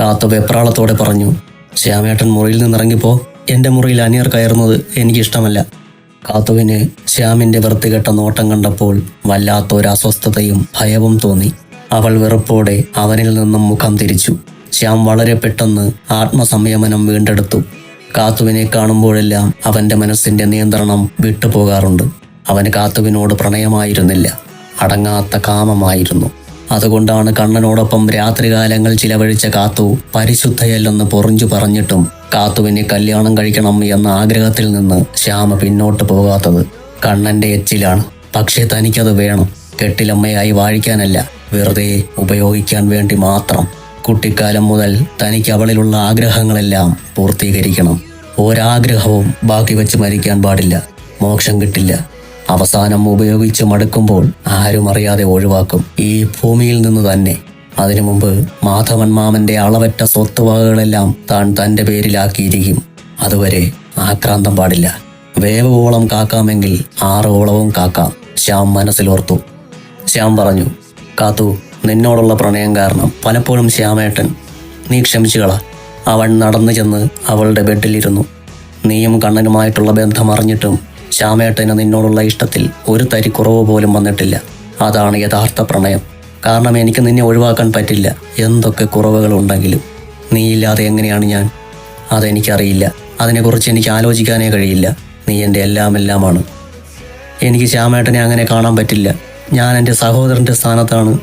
കാത്തു വെപ്രാളത്തോടെ പറഞ്ഞു ശ്യാമേട്ടൻ മുറിയിൽ നിന്നിറങ്ങിപ്പോ എന്റെ മുറിയിൽ അനിയർ കയറുന്നത് എനിക്കിഷ്ടമല്ല. കാത്തുവിന് ശ്യാമിന്റെ വൃത്തികെട്ട നോട്ടം കണ്ടപ്പോൾ വല്ലാത്തൊരു അസ്വസ്ഥതയും ഭയവും തോന്നി. അവൾ വെറുപ്പോടെ അവനിൽ നിന്നും മുഖം തിരിച്ചു. ശ്യാം വളരെ പെട്ടെന്ന് ആത്മസംയമനം വീണ്ടെടുത്തു. കാത്തുവിനെ കാണുമ്പോഴെല്ലാം അവന്റെ മനസ്സിന്റെ നിയന്ത്രണം വിട്ടുപോകാറുണ്ട്. അവന് കാത്തുവിനോട് പ്രണയമായിരുന്നില്ല. അടങ്ങാത്ത കാമമായിരുന്നു. അതുകൊണ്ടാണ് കണ്ണനോടൊപ്പം രാത്രികാലങ്ങൾ ചിലവഴിച്ച കാത്തു പരിശുദ്ധയല്ലെന്ന് പൊറിഞ്ചു പറഞ്ഞിട്ടും കാത്തുവിനെ കല്യാണം കഴിക്കണം എന്ന ആഗ്രഹത്തിൽ നിന്ന് ശ്യാമ പിന്നോട്ട് പോകാത്തത് കണ്ണന്റെ എച്ചിലാണ്. പക്ഷേ തനിക്കത് വേണം. കെട്ടിലമ്മയായി വാഴിക്കാനല്ല. വെറുതെ ഉപയോഗിക്കാൻ വേണ്ടി മാത്രം. കുട്ടിക്കാലം മുതൽ തനിക്ക് അവളിലുള്ള ആഗ്രഹങ്ങളെല്ലാം പൂർത്തീകരിക്കണം. ഒരാഗ്രഹവും ബാക്കി വെച്ച് മരിക്കാൻ പാടില്ല. മോക്ഷം കിട്ടില്ല. അവസാനം ഉപയോഗിച്ച് മടുക്കുമ്പോൾ ആരും അറിയാതെ ഒഴിവാക്കും. ഈ ഭൂമിയിൽ നിന്ന് തന്നെ. അതിനു മുമ്പ് മാധവൻ മാമന്റെ അളവറ്റ സ്വത്തുവകകളെല്ലാം താൻ തന്റെ പേരിലാക്കിയിരിക്കും. അതുവരെ ആക്രാന്തം പാടില്ല. വേവോളം കാക്കാമെങ്കിൽ ആറോളവും കാക്കാം. ശ്യാം മനസ്സിലോർത്തു. ശ്യാം പറഞ്ഞു കാത്തു നിന്നോടുള്ള പ്രണയം കാരണം പലപ്പോഴും ശ്യാമേട്ടൻ നീ ക്ഷമിച്ചുകള അവൻ നടന്നു ചെന്ന് അവളുടെ ബെഡിലിരുന്നു. നീയും കണ്ണനുമായിട്ടുള്ള ബന്ധം അറിഞ്ഞിട്ടും ശ്യാമേട്ടന് നിന്നോടുള്ള ഇഷ്ടത്തിൽ ഒരു തരി കുറവ് പോലും വന്നിട്ടില്ല. അതാണ് യഥാർത്ഥ പ്രണയം. കാരണം എനിക്ക് നിന്നെ ഒഴിവാക്കാൻ പറ്റില്ല. എന്തൊക്കെ കുറവുകളുണ്ടെങ്കിലും. നീയില്ലാതെ എങ്ങനെയാണ് ഞാൻ? അതെനിക്കറിയില്ല. അതിനെക്കുറിച്ച് എനിക്ക് ആലോചിക്കാനേ കഴിയില്ല. നീ എന്റെ എല്ലാം എല്ലാമാണ് എനിക്ക് ശ്യാമേട്ടനെ അങ്ങനെ കാണാൻ പറ്റില്ല. ഞാൻ എന്റെ സഹോദരന്റെ സ്ഥാനത്താണ്.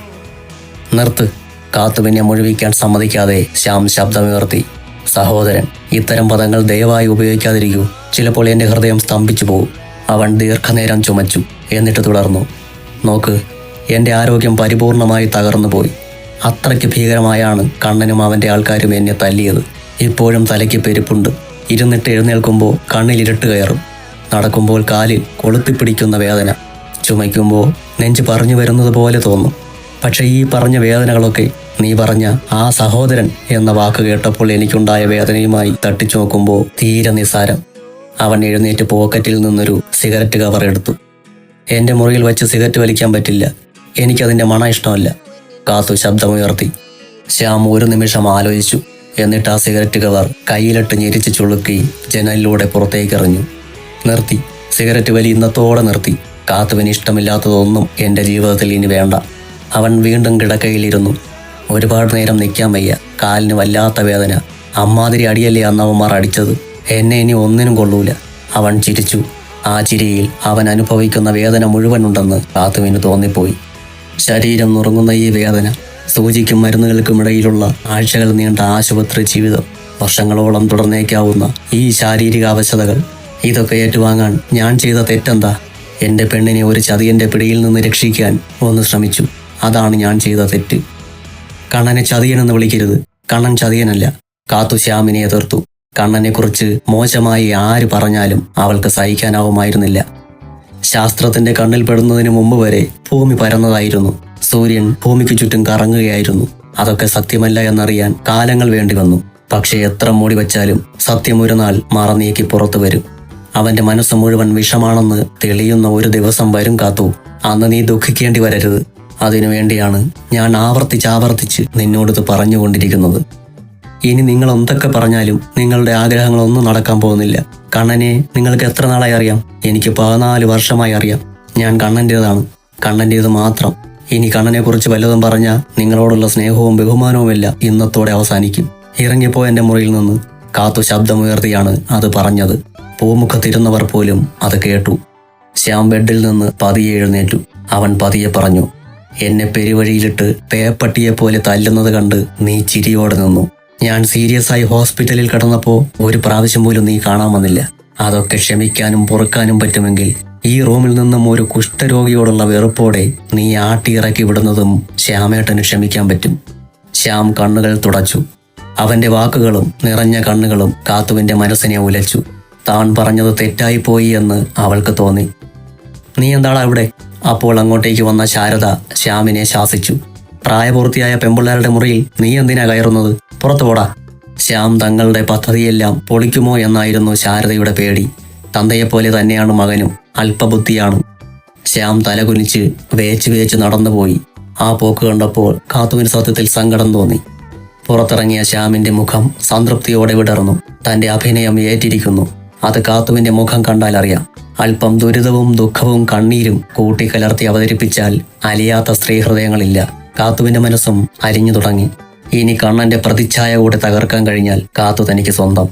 നിർത്ത്. കാത്തുവിനെ മുഴുവിക്കാൻ സമ്മതിക്കാതെ ശ്യാം ശബ്ദമുയർത്തി. സഹോദരൻ ഇത്തരം പദങ്ങൾ ദയവായി ഉപയോഗിക്കാതിരിക്കൂ. ചിലപ്പോൾ എന്റെ ഹൃദയം സ്തംഭിച്ചു പോകും. അവൻ ദീർഘനേരം ചുമച്ചു എന്നിട്ട് തുടർന്നു. നോക്ക് എന്റെ ആരോഗ്യം പരിപൂർണമായി തകർന്നു പോയി. അത്രയ്ക്ക് ഭീകരമായാണ് കണ്ണനും അവന്റെ ആൾക്കാരും എന്നെ തല്ലിയത്. ഇപ്പോഴും തലയ്ക്ക് പെരുപ്പുണ്ട്. ഇരുന്നിട്ട് എഴുന്നേൽക്കുമ്പോൾ കണ്ണിൽ കയറും. നടക്കുമ്പോൾ കാലിൽ കൊളുത്തിപ്പിടിക്കുന്ന വേദന. ചുമയ്ക്കുമ്പോൾ നെഞ്ച് പറഞ്ഞു വരുന്നത് പോലെ തോന്നും. പക്ഷേ ഈ പറഞ്ഞ വേദനകളൊക്കെ നീ പറഞ്ഞ ആ സഹോദരൻ എന്ന വാക്ക് കേട്ടപ്പോൾ എനിക്കുണ്ടായ വേദനയുമായി തട്ടിച്ചു നോക്കുമ്പോൾ തീരെ നിസാരം അവൻ എഴുന്നേറ്റ് പോക്കറ്റിൽ നിന്നൊരു സിഗരറ്റ് കവർ എടുത്തു. എന്റെ മുറിയിൽ വെച്ച് സിഗരറ്റ് വലിക്കാൻ പറ്റില്ല. എനിക്കതിന്റെ മണ ഇഷ്ടമല്ല. കാത്തു ശബ്ദമുയർത്തി. ശ്യാം ഒരു നിമിഷം ആലോചിച്ചു. എന്നിട്ട് ആ സിഗരറ്റ് കവർ കയ്യിലിട്ട് ഞെരിച്ച് ചുളുക്കി ജനലിലൂടെ പുറത്തേക്കെറിഞ്ഞു. നിർത്തി. സിഗരറ്റ് വലി ഇന്നത്തോടെ നിർത്തി. കാത്തുവിന് ഇഷ്ടമില്ലാത്തതൊന്നും എന്റെ ജീവിതത്തിൽ ഇനി വേണ്ട. അവൻ വീണ്ടും കിടക്കയിലിരുന്നു. ഒരുപാട് നേരം നിൽക്കാൻ വയ്യ. കാലിന് വല്ലാത്ത വേദന. അമ്മാതിരി അടിയല്ലേ അന്നവന്മാർ അടിച്ചത്. എന്നെ ഇനി ഒന്നിനും കൊള്ളൂല. അവൻ ചിരിച്ചു. ആ ചിരിയിൽ അവൻ അനുഭവിക്കുന്ന വേദന മുഴുവനുണ്ടെന്ന് കാത്തുവിന് തോന്നിപ്പോയി. ശരീരം നുറങ്ങുന്ന ഈ വേദന സൂചിക്കും മരുന്നുകൾക്കുമിടയിലുള്ള ആഴ്ചകൾ നീണ്ട ആശുപത്രി ജീവിതം വർഷങ്ങളോളം തുടർന്നേക്കാവുന്ന ഈ ശാരീരിക അവശതകൾ ഇതൊക്കെ ഏറ്റുവാങ്ങാൻ ഞാൻ ചെയ്ത തെറ്റെന്താ? എന്റെ പെണ്ണിനെ ഒരു ചതിയന്റെ പിടിയിൽ നിന്ന് രക്ഷിക്കാൻ ഒന്ന് ശ്രമിച്ചു. അതാണ് ഞാൻ ചെയ്ത തെറ്റ്. കണ്ണനെ ചതിയനെന്ന് വിളിക്കരുത്. കണ്ണൻ ചതിയനല്ല. കാത്തു ശ്യാമിനെ എതിർത്തു. കണ്ണനെക്കുറിച്ച് മോശമായി ആര് പറഞ്ഞാലും അവൾക്ക് സഹിക്കാനാവുമായിരുന്നില്ല. ശാസ്ത്രത്തിന്റെ കണ്ണിൽ പെടുന്നതിന് മുമ്പ് വരെ ഭൂമി പരന്നതായിരുന്നു. സൂര്യൻ ഭൂമിക്ക് ചുറ്റും കറങ്ങുകയായിരുന്നു. അതൊക്കെ സത്യമല്ല എന്നറിയാൻ കാലങ്ങൾ വേണ്ടി വന്നു. പക്ഷേ എത്ര മൂടി വച്ചാലും സത്യം ഒരു നാൾ മറനീക്കി പുറത്തു വരും. അവന്റെ മനസ്സ് മുഴുവൻ വിഷമാണെന്ന് തെളിയുന്ന ഒരു ദിവസം വരും കാത്തു. അന്ന് നീ ദുഃഖിക്കേണ്ടി വരരുത്. അതിനുവേണ്ടിയാണ് ഞാൻ ആവർത്തിച്ചാവർത്തിച്ച് നിന്നോടത് പറഞ്ഞുകൊണ്ടിരിക്കുന്നത്. ഇനി നിങ്ങൾ എന്തൊക്കെ പറഞ്ഞാലും നിങ്ങളുടെ ആഗ്രഹങ്ങളൊന്നും നടക്കാൻ പോകുന്നില്ല. കണ്ണനെ നിങ്ങൾക്ക് എത്ര നാളായി അറിയാം? എനിക്ക് പതിനാല് വർഷമായി അറിയാം. ഞാൻ കണ്ണന്റേതാണ് കണ്ണന്റേത് മാത്രം. ഇനി കണ്ണനെ കുറിച്ച് വല്ലതും പറഞ്ഞാൽ നിങ്ങളോടുള്ള സ്നേഹവും ബഹുമാനവുമെല്ലാം ഇന്നത്തോടെ അവസാനിക്കും. ഇറങ്ങിപ്പോ എന്റെ മുറിയിൽ നിന്ന് കാത്തു ശബ്ദമുയർത്തിയാണ് അത് പറഞ്ഞത്. പൂമുഖത്തിരുന്നവർ പോലും അത് കേട്ടു. ശ്യാം ബെഡിൽ നിന്ന് പതിയെ എഴുന്നേറ്റു. അവൻ പതിയെ പറഞ്ഞു എന്നെ പെരുവഴിയിലിട്ട് പേപ്പട്ടിയെ പോലെ തല്ലുന്നത് കണ്ട് നീ ചിരിയോടെ നിന്നു. ഞാൻ സീരിയസ് ആയി ഹോസ്പിറ്റലിൽ കിടന്നപ്പോ ഒരു പ്രാവശ്യം പോലും നീ കാണാൻ വന്നില്ല. അതൊക്കെ ക്ഷമിക്കാനും പൊറുക്കാനും പറ്റുമെങ്കിൽ ഈ റൂമിൽ നിന്നും ഒരു കുഷ്ഠരോഗിയോടുള്ള വെറുപ്പോടെ നീ ആട്ടിയിറക്കി വിടുന്നതും ശ്യാമേട്ടന് ക്ഷമിക്കാൻ പറ്റും. ശ്യാം കണ്ണുകൾ തുടച്ചു. അവന്റെ വാക്കുകളും നിറഞ്ഞ കണ്ണുകളും കാത്തുവിന്റെ മനസ്സിനെ ഉലച്ചു. താൻ പറഞ്ഞത് തെറ്റായിപ്പോയി എന്ന് അവൾക്ക് തോന്നി. നീ എന്താണ് അവിടെ? അപ്പോൾ അങ്ങോട്ടേക്ക് വന്ന ശാരദ ശ്യാമിനെ ശാസിച്ചു. പ്രായപൂർത്തിയായ പെമ്പിള്ളേരുടെ മുറിയിൽ നീ എന്തിനാ കയറുന്നത്? പുറത്തു പോടാ. ശ്യാം തങ്ങളുടെ പദ്ധതിയെല്ലാം പൊളിക്കുമോ എന്നായിരുന്നു ശാരദയുടെ പേടി. തന്തയെപ്പോലെ തന്നെയാണ് മകനും അല്പബുദ്ധിയാണ്. ശ്യാം തലകുനിച്ച് വേച്ച് വേച്ച് നടന്നുപോയി. ആ പോക്ക് കണ്ടപ്പോൾ കാത്തുവിന് സത്യത്തിൽ സങ്കടം തോന്നി. പുറത്തിറങ്ങിയ ശ്യാമിന്റെ മുഖം സംതൃപ്തിയോടെ വിടർന്നു. തന്റെ അഭിനയം ഏറ്റിരിക്കുന്നു. അത് കാത്തുവിന്റെ മുഖം കണ്ടാൽ അറിയാം അല്പം ദുരിതവും ദുഃഖവും കണ്ണീരും കൂട്ടിക്കലർത്തി അവതരിപ്പിച്ചാൽ അലിയാത്ത സ്ത്രീഹൃദയങ്ങളില്ല. കാത്തുവിന്റെ മനസ്സും അലിഞ്ഞു തുടങ്ങി. ഇനി കണ്ണന്റെ പ്രതിച്ഛായ കൂടെ തകർക്കാൻ കഴിഞ്ഞാൽ കാത്തു തനിക്ക് സ്വന്തം.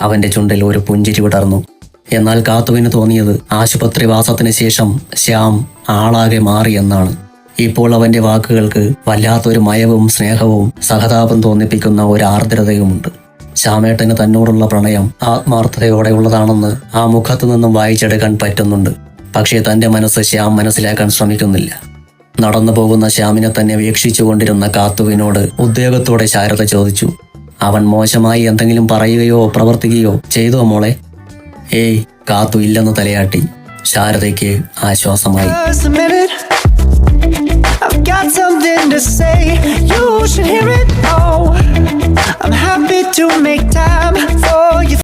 അവന്റെ ചുണ്ടിൽ ഒരു പുഞ്ചിരി വിടർന്നു. എന്നാൽ കാത്തുവിന് തോന്നിയത് ആശുപത്രിവാസത്തിന് ശേഷം ശ്യാം ആളാകെ മാറി എന്നാണ്. ഇപ്പോൾ അവന്റെ വാക്കുകൾക്ക് വല്ലാത്തൊരു മയവും സ്നേഹവും സഹതാപം തോന്നിപ്പിക്കുന്ന ഒരു ആർദ്രതയുമുണ്ട്. ശ്യാമേട്ടന് തന്നോടുള്ള പ്രണയം ആത്മാർത്ഥതയോടെയുള്ളതാണെന്ന് ആ മുഖത്തു നിന്നും വായിച്ചെടുക്കാൻ പറ്റുന്നുണ്ട് പക്ഷേ തന്റെ മനസ്സ് ശ്യാം മനസ്സിലാക്കാൻ ശ്രമിക്കുന്നില്ല നടന്നു പോകുന്ന ശ്യാമിനെ തന്നെ വീക്ഷിച്ചുകൊണ്ടിരുന്ന കാത്തുവിനോട് ഉദ്യോഗത്തോടെ ശാരദ ചോദിച്ചു അവൻ മോശമായി എന്തെങ്കിലും പറയുകയോ പ്രവർത്തിക്കുകയോ ചെയ്തോ മോളെ ഏയ് കാത്തു ഇല്ലെന്ന് തലയാട്ടി ശാരദയ്ക്ക് ആശ്വാസമായി I've got something to say. You should hear it. Oh. I'm happy to make time for you.